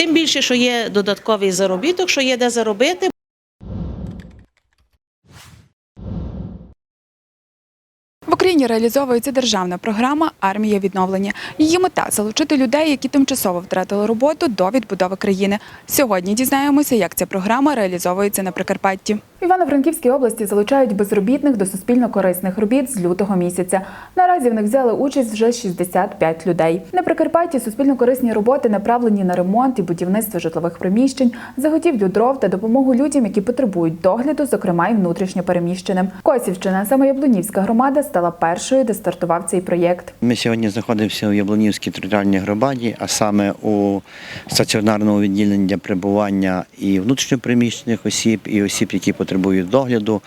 Тим більше, що є додатковий заробіток, що є де заробити. В Україні реалізовується державна програма Армія відновлення. Її мета залучити людей, які тимчасово втратили роботу до відбудови країни. Сьогодні дізнаємося, як ця програма реалізовується на Прикарпатті. Івано-Франківській області залучають безробітних до суспільно корисних робіт з лютого місяця. Наразі в них взяли участь вже 65 людей. На Прикарпатті суспільно корисні роботи направлені на ремонт і будівництво житлових приміщень, заготівлю дров та допомогу людям, які потребують догляду, зокрема й внутрішньо переміщеним. Косівщина, саме Яблунівська громада, стала першою, де стартував цей проєкт. Ми сьогодні знаходимося у Яблонівській територіальній громаді, а саме у стаціонарному відділенні для прибування і внутрішньопереміщених осіб, і осіб, які потребують догляду.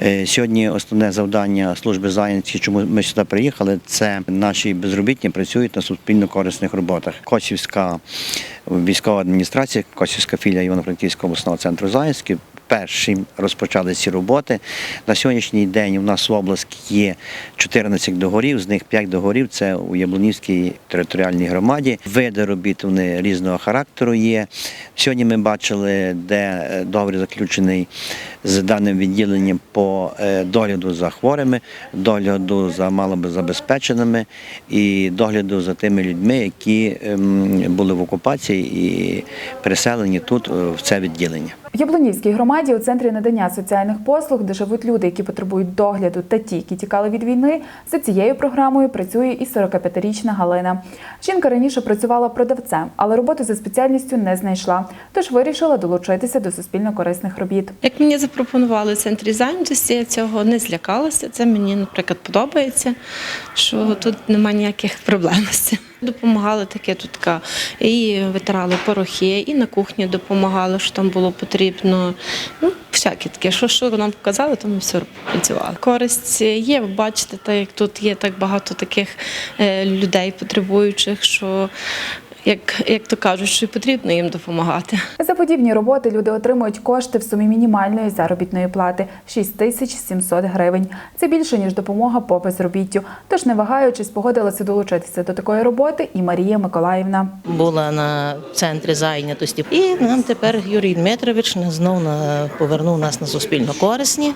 Е, Сьогодні основне завдання служби зайнятості, чому ми сюди приїхали, це наші безробітні працюють на суспільно корисних роботах. Косівська військова адміністрація, Косівська філія Івано-Франківського обласного центру зайнятості перші розпочали ці роботи. На сьогоднішній день у нас в області є 14 договорів, з них 5 договорів це у Яблунівській територіальній громаді. Види робіт вони різного характеру є. Сьогодні ми бачили, де е, договір заключений з даним відділенням по е, догляду за хворими, догляду за малозабезпеченими і догляду за тими людьми, які ем, були в окупації і переселені тут е, в це відділення. В Яблунівській громаді у центрі надання соціальних послуг, де живуть люди, які потребують догляду та ті, які тікали від війни, за цією програмою працює і 45-річна Галина. Жінка раніше працювала продавцем, але роботу за спеціальністю не знайшла, тож вирішила долучитися до суспільно корисних робіт. Як мені запропонували в центрі зайнятості, я цього не злякалася. Це мені, наприклад, подобається, що тут немає ніяких проблем з цим. Допомагали таке тут і витирали порохи, і на кухні допомагали, що там було потрібно. Ну, всяке таке. Що, що нам показали, то ми все працювали. Користь є, ви бачите, так як тут є так багато таких е, людей потребуючих, що як, як то кажуть, що потрібно їм допомагати. За подібні роботи люди отримують кошти в сумі мінімальної заробітної плати 6700 гривень. Це більше ніж допомога по безробіттю. Тож, не вагаючись, погодилася долучитися до такої роботи і Марія Миколаївна. Була на центрі зайнятості. І нам тепер Юрій Дмитрович знову на- повернув нас на суспільно корисні.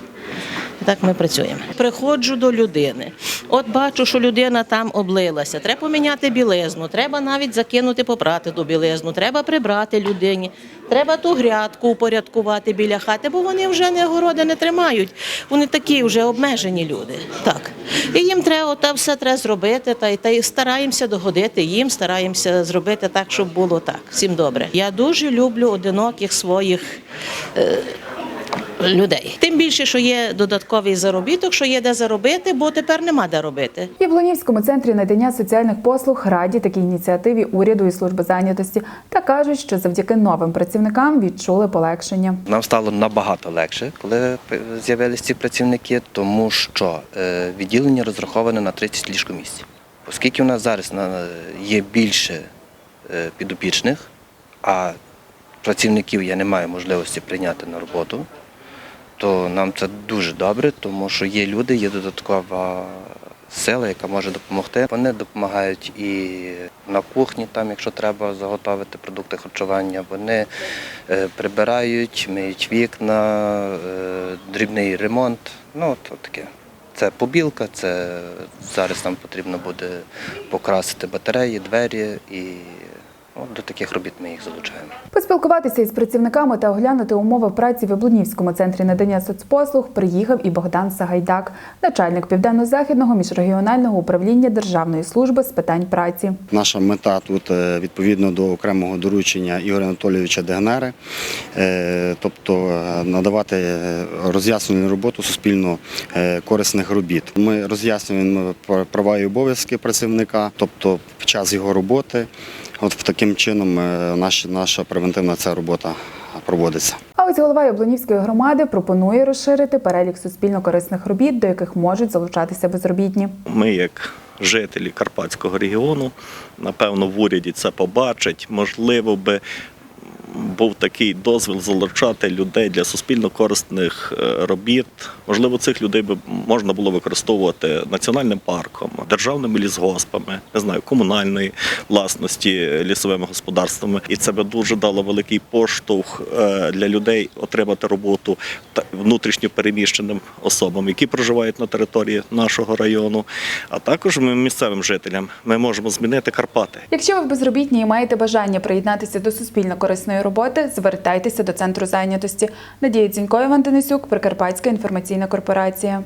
Так ми працюємо. Приходжу до людини. От бачу, що людина там облилася. Треба поміняти білизну, треба навіть закинути попрати ту білизну, треба прибрати людині, треба ту грядку упорядкувати біля хати, бо вони вже не городи не тримають. Вони такі вже обмежені люди. Так. І їм треба та все треба зробити, та й та й стараємося догодити їм, стараємося зробити так, щоб було так. Всім добре. Я дуже люблю одиноких своїх людей. Тим більше, що є додатковий заробіток, що є де заробити, бо тепер нема де робити. В Яблунівському центрі надання соціальних послуг раді такій ініціативі уряду і служби зайнятості та кажуть, що завдяки новим працівникам відчули полегшення. Нам стало набагато легше, коли з'явилися ці працівники, тому що е, відділення розраховане на 30 ліжкомісць. Оскільки у нас зараз є більше е, підопічних, а працівників я не маю можливості прийняти на роботу, то нам це дуже добре, тому що є люди, є додаткова сила, яка може допомогти. Вони допомагають і на кухні, там, якщо треба заготовити продукти харчування. Вони е, прибирають, миють вікна, е, дрібний ремонт. Ну, от таке. Це побілка, це зараз нам потрібно буде покрасити батареї, двері і от, до таких робіт ми їх залучаємо. Поспілкуватися із працівниками та оглянути умови праці в Яблунівському центрі надання соцпослуг приїхав і Богдан Сагайдак, начальник південно-західного міжрегіонального управління Державної служби з питань праці. Наша мета тут е, відповідно до окремого доручення Ігоря Анатолійовича Дегнери, е, тобто е, надавати роз'яснювальну роботу суспільно корисних робіт. Ми роз'яснюємо пр- права і обов'язки працівника, тобто час його роботи. От таким чином е, наша, наша превентивна ця робота проводиться. А ось голова Яблонівської громади пропонує розширити перелік суспільно корисних робіт, до яких можуть залучатися безробітні. Ми, як жителі Карпатського регіону, напевно, в уряді це побачать. Можливо, би був такий дозвіл залучати людей для суспільно корисних е, робіт. Можливо, цих людей би можна було використовувати національним парком, державними лісгоспами, не знаю, комунальної власності лісовими господарствами. І це би дуже дало великий поштовх е, для людей отримати роботу та внутрішньо переміщеним особам, які проживають на території нашого району, а також ми місцевим жителям. Ми можемо змінити Карпати. Якщо ви безробітні і маєте бажання приєднатися до суспільно корисної роботи, звертайтеся до центру зайнятості. Надія Дзінько, Іван Денисюк, Прикарпатська інформаційна корпорація.